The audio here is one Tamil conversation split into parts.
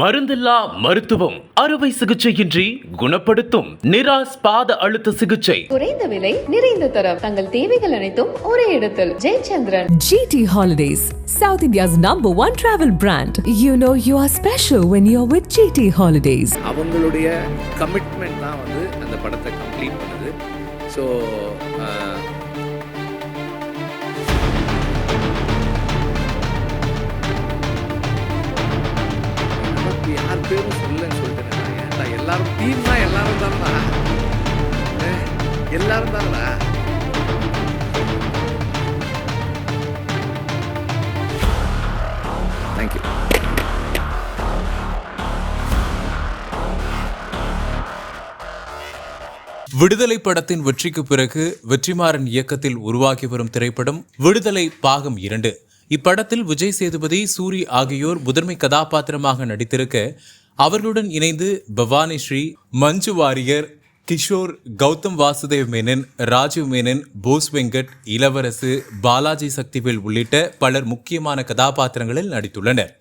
மருந்தில்லா மருத்துவம். அறுவை சிகிச்சையின்றி குணப்படுத்தும் நிராஸ் பாத அழுத்த சிகிச்சை. குறைந்த விலை நிறைந்த தரம். தங்கள் தேவைகள் அனைத்தும் ஒரே இடத்தில். Jayachandran. GT Holidays, South India's number one travel brand. You know you are special when you're with GT Holidays. அவங்களுடைய கமிட்மெண்ட் தான் வந்து அந்த படத்தை கம்ப்ளீட் பண்ணுது. ஸோ டீம்னா எல்லாரும் தானா எல்லாரும் தானா தேங்க்யூ விடுதலை படத்தின் வெற்றிக்கு பிறகு வெற்றிமாறன் இயக்கத்தில் உருவாகி வரும் திரைப்படம் விடுதலை பாகம் இரண்டு. இப்படத்தில் விஜய் சேதுபதி சூரி ஆகியோர் முதன்மை கதாபாத்திரமாக நடித்திருக்க அவர்களுடன் இணைந்து பவானி ஸ்ரீ மஞ்சு வாரியர் கிஷோர் கௌதம் வாசுதேவ் மேனன் ராஜீவ் மேனன் போஸ் வெங்கட் இளவரசு பாலாஜி சக்திவேல் உள்ளிட்ட பலர் முக்கியமான கதாபாத்திரங்களில் நடித்துள்ளனர்.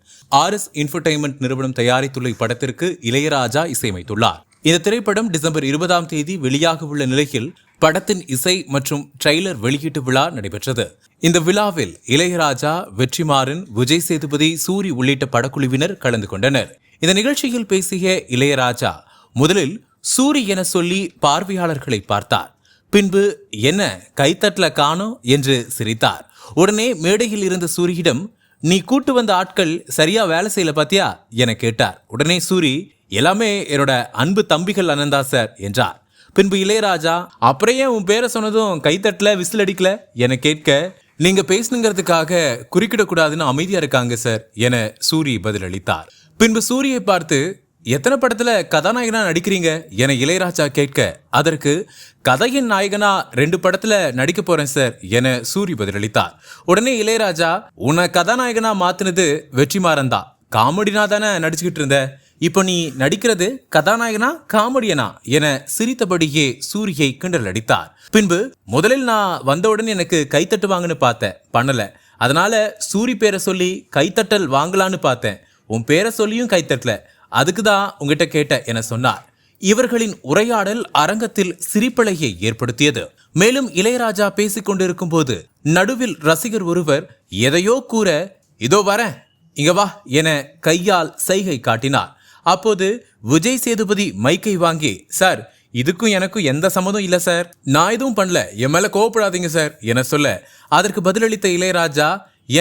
ஆர் எஸ் இன்ஃபர்டைன்மெண்ட் நிறுவனம் தயாரித்துள்ள இப்படத்திற்கு இளையராஜா இசையமைத்துள்ளார். இந்த திரைப்படம் டிசம்பர் இருபதாம் தேதி வெளியாக உள்ள நிலையில் படத்தின் இசை மற்றும் ட்ரெய்லர் வெளியீட்டு விழா நடைபெற்றது. இந்த விழாவில் இளையராஜா வெற்றிமாறன் விஜய் சேதுபதி சூரி உள்ளிட்ட படக்குழுவினர் கலந்து கொண்டனர். இந்த நிகழ்ச்சியில் பேசிய இளையராஜா முதலில் சூரி என சொல்லி பார்வையாளர்களை பார்த்தார். பின்பு என்ன கைத்தட்டல காணோம் என்று சிரித்தார். உடனே மேடையில் இருந்த சூரியிடம் நீ கூட்டு வந்த ஆட்கள் சரியா வேலை செய்யல பாத்தியா? என கேட்டார். உடனே சூரி எல்லாமே என்னோட அன்பு தம்பிகள் அனந்தா சார் என்றார். பின்பு இளையராஜா அப்புறையே உன் பேரை சொன்னதும் கைத்தட்டல விசில் அடிக்கல? என கேட்க நீங்க பேசணுங்கிறதுக்காக குறுக்கிடக்கூடாதுன்னு அமைதியா இருக்காங்க சார் என சூரி பதிலளித்தார். பின்பு சூரியை பார்த்து எத்தனை படத்துல கதாநாயகனா நடிக்கிறீங்க? என இளையராஜா கேட்க அதற்கு கதையின் நாயகனா ரெண்டு படத்துல நடிக்க போறேன் சார் என சூரி பதிலளித்தார். உடனே இளையராஜா உன்னை கதாநாயகனா மாத்தினது வெற்றிமாறன் தான். காமெடினா தானே நடிச்சுக்கிட்டு இருந்த. இப்போ நீ நடிக்கிறது கதாநாயகனா காமெடியனா? என சிரித்தபடியே சூரியை கிண்டல் அடித்தார். பின்பு முதலில் நான் வந்தவுடன் எனக்கு கைத்தட்டு வாங்கன்னு பார்த்தேன் பண்ணல. அதனால சூரி பேரை சொல்லி கைத்தட்டல் வாங்கலான்னு பார்த்தேன். உன் பேரை சொல்லியும் கைத்தட்டல. அதுக்கு தான் உங்ககிட்ட கேட்ட என சொன்னார். இவர்களின் உரையாடல் அரங்கத்தில் சிரிப்பலையை ஏற்படுத்தியது. மேலும் இளையராஜா பேசிக் கொண்டிருக்கும் போது நடுவில் ரசிகர் ஒருவர் எதையோ கூற இதோ வரேன் இங்க வா என கையால் சைகை காட்டினார். அப்போது விஜய் சேதுபதி மைக்கை வாங்கி சார் இதுக்கும் எனக்கும் எந்த சம்மதம் இல்லை சார். நான் எதுவும் பண்ணல. என் மேல கோவப்படாதீங்க சார் என சொல்ல அதற்கு பதிலளித்த இளையராஜா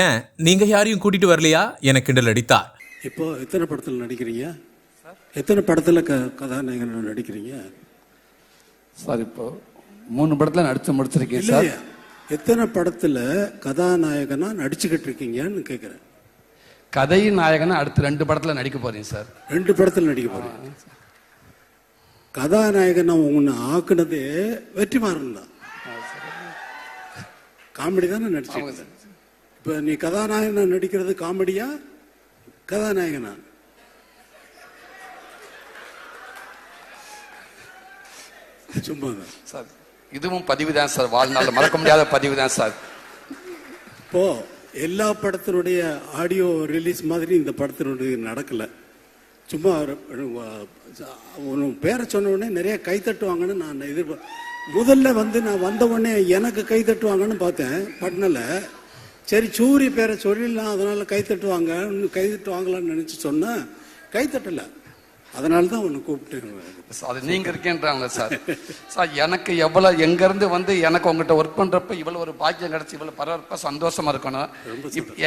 ஏன் நீங்க யாரையும் கூட்டிட்டு வரலையா? என கிண்டல் அடித்தார். இப்போ எத்தனை படத்தில் நடிக்கிறீங்க? எத்தனை படத்தில் க கதாநாயகன் நடிக்கிறீங்க? சார் இப்போ மூணு படத்துல நடிச்சு முடிச்சிருக்கேன் சார். எத்தனை படத்தில் கதாநாயகனா நடிச்சுக்கிட்டு இருக்கீங்கன்னு கேட்குறேன் கதையின் நாயகனா அடுத்து ரெண்டு படத்துல நடிக்க போறேன் சார். ரெண்டு படத்தில் நடிக்க போறீங்க. கதாநாயகனா உன்னை ஆக்குனதே வெற்றிமாறன் தான். காமெடி தானே நடிச்சிருக்க இப்போ நீ கதாநாயகனா நடிக்கிறது காமெடியா? கதாநாயகனா சும்மா சார் இதுவும் பதிவு தான் சார். வாழ்நாள் மறக்க முடியாத பதிவு தான் சார். இப்போ எல்லா படத்தினுடைய ஆடியோ ரிலீஸ் மாதிரி இந்த படத்தினுடைய நடக்கல. சும்மா உன் பேரை சொன்ன உடனே நிறைய கை தட்டுவாங்கன்னு நான் எதிர்பார் முதல்ல வந்து நான் வந்த உடனே எனக்கு கை தட்டுவாங்கன்னு பார்த்தேன். பண்ணல. சரி சூரி பேரை சொல்லிடலாம் அதனால கை தட்டுவாங்க. இன்னும் கை தட்டுவாங்களான்னு நினைச்சு சொன்னேன் கை தட்டல. அதனால தான் உன்னை கூப்பிட்டேன். சார், அது நீங்க இருக்கேன்றாங்க சார். சார் எனக்கு எவ்வளவு எங்க இருந்து வந்து எனக்கு உங்ககிட்ட ஒர்க் பண்றப்ப இவ்வளவு ஒரு பாக்கியம் கிடைச்சு இவ்வளவு பரவாயில்ல சந்தோஷமா இருக்கணும்.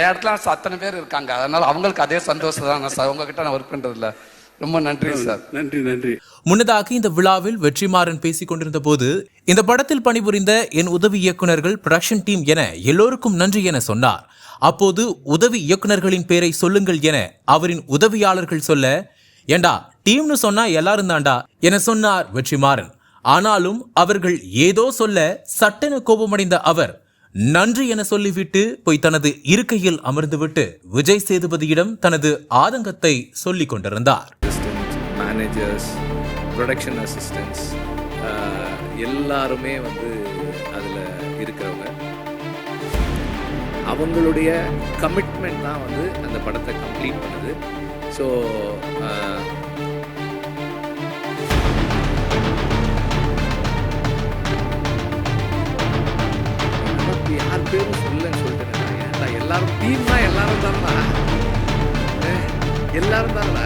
இடத்துல அத்தனை பேர் இருக்காங்க. அதனால அவங்களுக்கு அதே சந்தோஷம் தான் சார். உங்ககிட்ட நான் ஒர்க் பண்றதுல. ரொம்ப நன்றி சார். நன்றி நன்றி. முன்னதாக இந்த விழாவில் வெற்றிமாறன் பேசிக் கொண்டிருந்த போது இந்த படத்தில் பணிபுரிந்த என் உதவி இயக்குனர்கள் ப்ரொடக்ஷன் டீம் என எல்லோருக்கும் நன்றி என சொன்னார். அப்போது உதவி இயக்குனர்களின் பெயரை சொல்லுங்கள் என அவரின் உதவியாளர்கள் சொல்ல ஏண்டா டீம்னு சொன்னா எல்லாரும் தாண்டா என சொன்னார் வெற்றிமாறன். ஆனாலும் அவர்கள் ஏதோ சொல்ல சட்டென கோபமடைந்த அவர் நன்றி என சொல்லிவிட்டு போய் தனது இருக்கையில் அமர்ந்துவிட்டு விஜய் சேதுபதியிடம் தனது ஆதங்கத்தை சொல்லிக் கொண்டிருந்தார். எல்லாருமே வந்து அதில் இருக்கிறவங்க. அவங்களுடைய கமிட்மெண்ட் தான் வந்து அந்த படத்தை கம்ப்ளீட் பண்ணுது. ஸோ யார் பேரும் சொல்லன்னு சொல்லிட்டு ஏன்டா எல்லாரும் டீம்னா எல்லாரும் தானா எல்லாரும் தானா